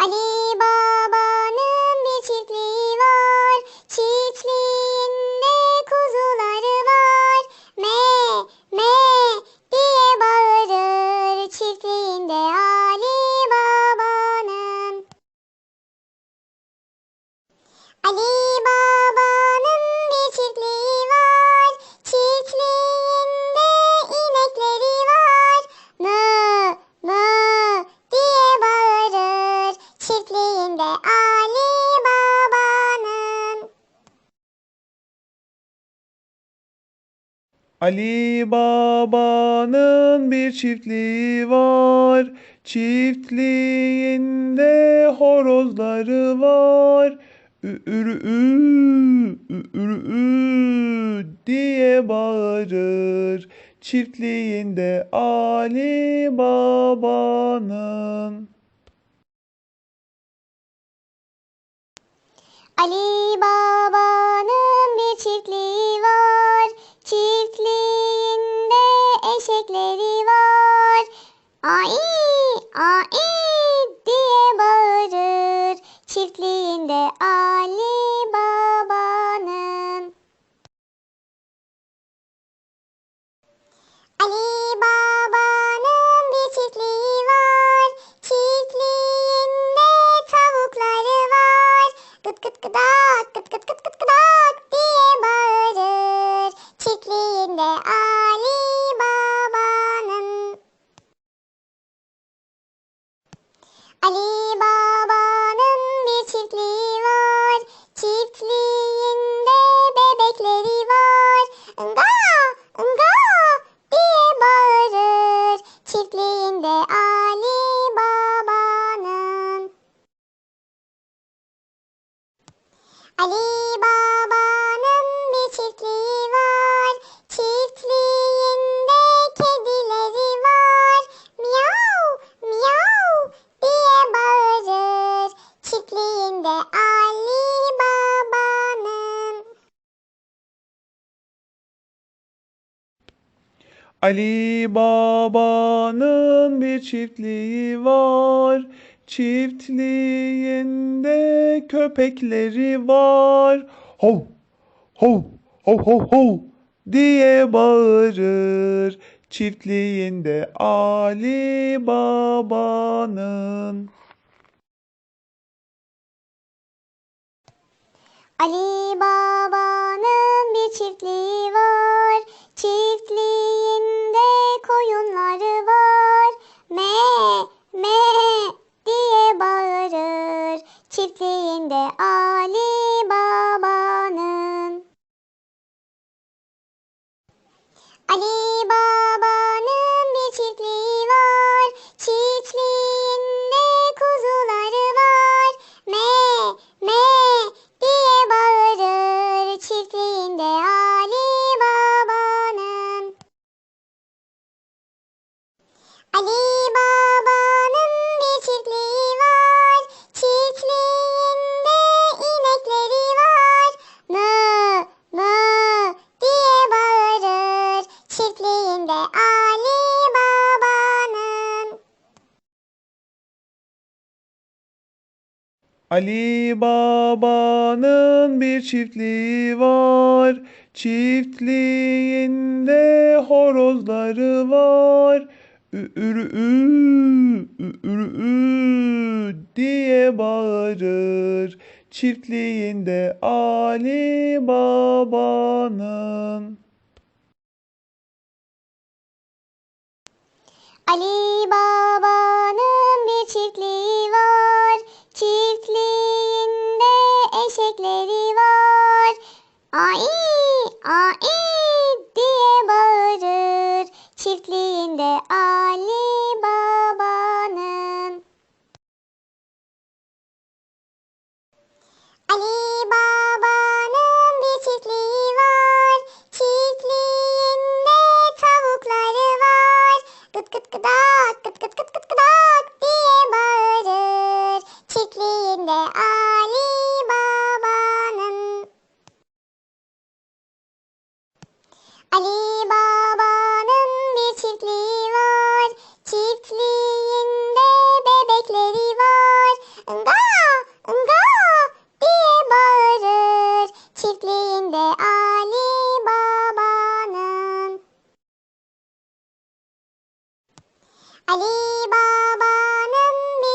Ali Ali Baba'nın bir çiftliği var. Çiftliğinde horozları var. Ürü ürü diye bağırır. Çiftliğinde Ali Baba'nın. Ali Baba'nın ai diye bağırır. Çiftliğinde Ali Baba'nın. Ali Baba'nın bir çiftliği var. Çiftliğinde tavukları var. Gıt gıt gıdak, gıt gıt gıt gıt gıdak diye bağırır. Çiftliğinde Ali Baba'nın bir çiftliği var. Çiftliğinde kedileri var. Miyav, miyav diye bağırır. Çiftliğinde Ali Baba'nın. Ali Baba'nın bir çiftliği var. Çiftliğinde köpekleri var. Hov, hov, hov, hov, hov diye bağırır. Çiftliğinde Ali Baba'nın. Ali Baba'nın bir çiftliği Ali Baba'nın bir çiftliği var. Çiftliğinde horozları var. Ürü ürü diye bağırır. Çiftliğinde Ali Baba'nın. Ali Baba'nın çiçekleri var. Ai ai diye bağırır çiftliğinde Ali Baba'nın. Ali Baba'nın bir çiftliği var. Çiftliğinde tavukları var. Gıt gıt gıdak gıt gıt gıt gıt gıdak diye bağırır çiftliğinde Ali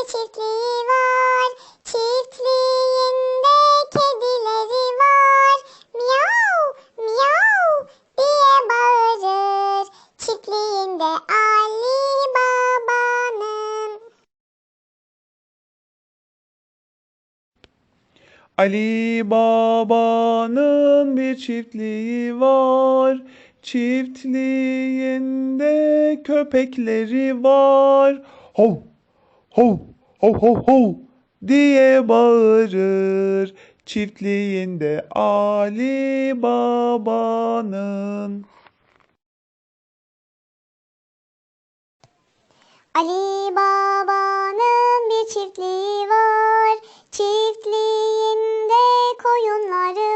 çiftliği var. Çiftliğinde kedileri var. Miyav, miyav diye bağırır. Çiftliğinde Ali Baba'nın. Ali Baba'nın bir çiftliği var. Çiftliğinde köpekleri var. Hov, hov, hov, hov, hov diye bağırır. Çiftliğinde Ali Baba'nın. Ali Baba'nın bir çiftliği var. Çiftliğinde koyunları